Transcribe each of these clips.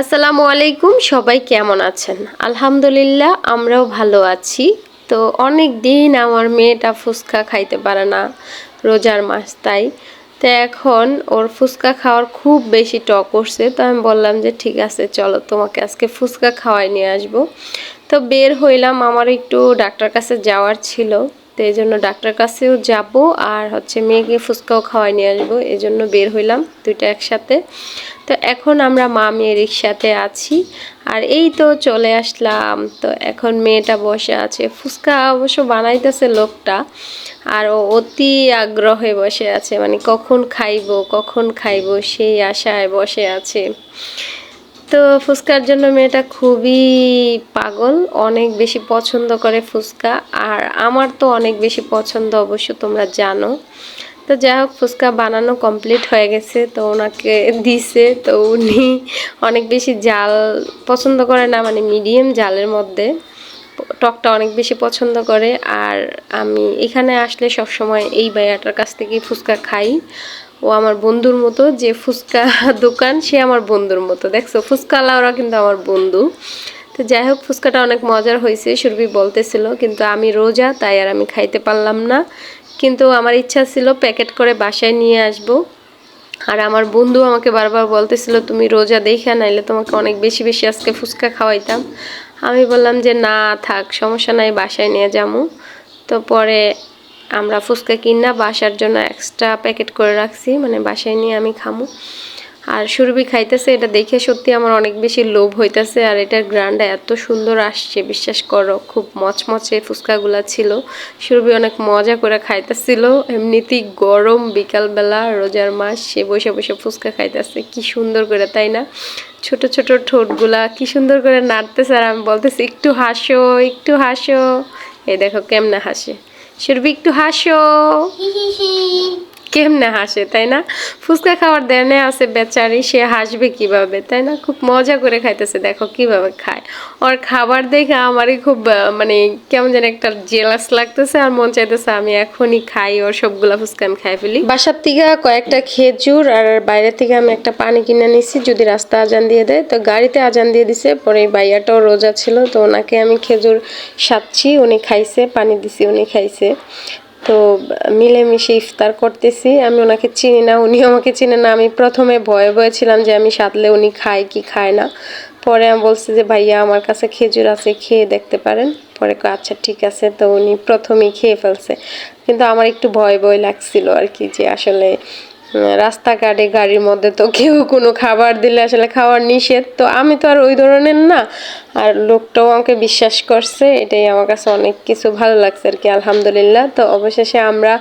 আসসালামু আলাইকুম, সবাই কেমন আছেন? আলহামদুলিল্লাহ, আমরাও ভালো আছি। তো অনেক দিন আমার মেয়েটা ফুচকা খাইতে পারে না, রোজার মাস, তাই। তো এখন ওর ফুচকা খাওয়ার খুব বেশি টক উঠছে, তো আমি বললাম যে, ঠিক আছে, চলো তোমাকে আজকে ফুচকা খাওয়াই নিয়ে আসব। তো বের হইলাম আমার একটু ডাক্তার কাছে যাওয়ার ছিল। তো এই জন্য ডাক্তার কাছেও যাব আর হচ্ছে মেয়েকে ফুচকাও খাওয়াই নিয়ে আসব। এই জন্য বের হইলাম দুইটা একসাথে। তো এখন আমরা মা মেয়ে রিক্সাতে আছি আর এই তো চলে আসলাম। তো এখন মেয়েটা বসে আছে। ফুচকা অবশ্য বানাইতেছে লোকটা আর ও অতি আগ্রহে বসে আছে। মানে কখন খাইব, কখন খাইবো সেই আশায় বসে আছে। তো ফুচকার জন্য মেয়েটা খুবই পাগল, অনেক বেশি পছন্দ করে ফুচকা, আর আমার তো অনেক বেশি পছন্দ অবশ্য, তোমরা জানো। তো যাই হোক, ফুচকা বানানো কমপ্লিট হয়ে গেছে, তো ওনাকে দিছে, তো উনি অনেক বেশি জাল পছন্দ করে না মানে মিডিয়াম জালের মধ্যে, টকটা অনেক বেশি পছন্দ করে, আর আমি এখানে আসলে সব সময় এই বায়াটার কাছ থেকেই ফুচকা খাই। ও আমার বন্ধুর মতো, যে ফুচকা দোকান, সে আমার বন্ধুর মতো। দেখছ ফুচকাওয়ালারা কিন্তু আমার বন্ধু। তো যাই হোক, ফুচকাটা অনেক মজার হয়েছে, সুরভি বলতেছিল, কিন্তু আমি রোজা, তাই আর আমি খাইতে পারলাম না। কিন্তু আমার ইচ্ছা ছিল প্যাকেট করে বাসায় নিয়ে আসব। আর আমার বন্ধু আমাকে বারবার বলতেছিল, তুমি রোজা দেখে নাইলে তোমাকে অনেক বেশি বেশি আজকে ফুচকা খাওয়াইতাম। আমি বললাম যে, না, থাক, সমস্যা নাই, বাসায় নিয়ে যাব তো পরে আমরা ফুচকা কিনা বাসার জন্য এক্সট্রা প্যাকেট করে রাখছি মানে বাসায় নিয়ে আমি খামু। আর সুরভি খাইতেছে, এটা দেখে সত্যি আমার অনেক বেশি লোভ হইতেছে, আর এটার গ্রান্ডা এত সুন্দর আসছে, বিশ্বাস করো, খুব মচমচে ফুচকাগুলা ছিল। সুরভি অনেক মজা করে খাইতেছিল, এমনিতেই গরম বিকালবেলা, রোজার মাস, সে বসে বসে ফুচকা খাইতেছে, কি সুন্দর করে, তাই না? ছোট ছোট ঠোঁটগুলা, কি সুন্দর করে নাড়তেছে, আর আমি বলতেছি, একটু হাসো একটু হাসো। এই দেখো, কেমনে হাসে। সুরভি একটু হাসো কেমনে হাসে, তাই না? ফুচকা খাওয়ার দেনে আছে বেচারি, সে হাসবে কীভাবে, তাই না? খুব মজা করে খাইতেছে, দেখো কীভাবে খায়। ওর খাবার দেখে আমারই খুব মানে কেমন যেন একটা জেলাস লাগতেছে আর মন চাইতেছে আমি এখনই খাই, ওর সবগুলা ফুচকা আমি খাই ফেলি। বাসার থেকে কয়েকটা খেজুর আর বাইরে থেকে আমি একটা পানি কিনে নিছি যদি রাস্তা আজান দিয়ে দেয়। তো গাড়িতে আজান দিয়ে দিছে, পরে বাইয়াটাও রোজা ছিল, তো ওনাকে আমি খেজুর সাচ্ছি উনি খাইছে, পানি দিছি, উনি খাইছে। তো মিলেমিশে ইফতার করতেছি। আমি ওনাকে চিনি না উনি আমাকে চিনে না। আমি প্রথমে ভয়ে ভয়ে ছিলাম যে আমি সাতলে উনি খায় কি খায় না। পরে আমি বলছি যে, ভাইয়া, আমার কাছে খেজুর আছে, খেয়ে দেখতে পারেন। পরে আচ্ছা ঠিক আছে। তো উনি প্রথমেই খেয়ে ফেলছে। কিন্তু আমার একটু ভয় ভয় লাগছিল আর কি যে আসলে রাস্তাঘাটে গাড়ির মধ্যে তো কেউ কোনো খাবার দিলে আসলে খাওয়ার নিষেধ। তো আমি তো আর ওই ধরনের না। আর লোকটাও আমাকে বিশ্বাস করছে, এটাই আমার কাছে অনেক কিছু ভালো লাগছে আর কি, আলহামদুলিল্লাহ। তো অবশেষে আমরা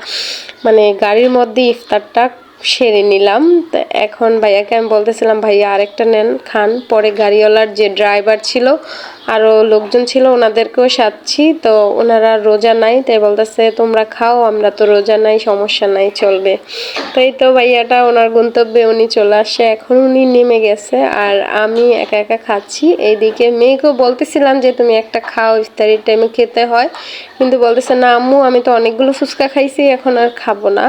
মানে গাড়ির মধ্যে ইফতারটা সেরে নিলাম। তো এখন ভাইয়াকে আমি বলতেছিলাম, ভাইয়া আরেকটা নেন, খান। পরে গাড়িওয়ালার যে ড্রাইভার ছিল আরও লোকজন ছিল, ওনাদেরকেও সাচ্ছি তো ওনারা রোজা নাই, তাই বলতেছে, তোমরা খাও, আমরা তো রোজা নাই, সমস্যা নাই, চলবে। তো এই তো ভাইয়াটা ওনার গন্তব্যে উনি চলে আসে। এখন উনি নেমে গেছে আর আমি একা একা খাচ্ছি। এইদিকে মেয়েকেও বলতেছিলাম যে, তুমি একটা খাও, ইফতারির টাইমে খেতে হয়। কিন্তু বলতেছে, না আম্মু, আমি তো অনেকগুলো ফুচকা খাইছি, এখন আর খাব না।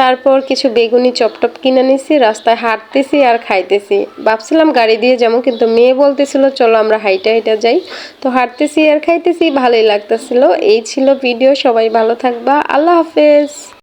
তারপর কিছু বেগুনি চপটপ কিনে নিছি, রাস্তায় হাঁটতেছি আর খাইতেছি। ভাবছিলাম গাড়ি দিয়ে যাব, কিন্তু মেয়ে বলতেছিল, চলো আমরা হাইটা হাইটা যাই তো হাঁটতেছি আর খাইতেছি, ভালোই লাগতেছিল। এই ছিল ভিডিও, সবাই ভালো থাকবা। আল্লাহ হাফেজ।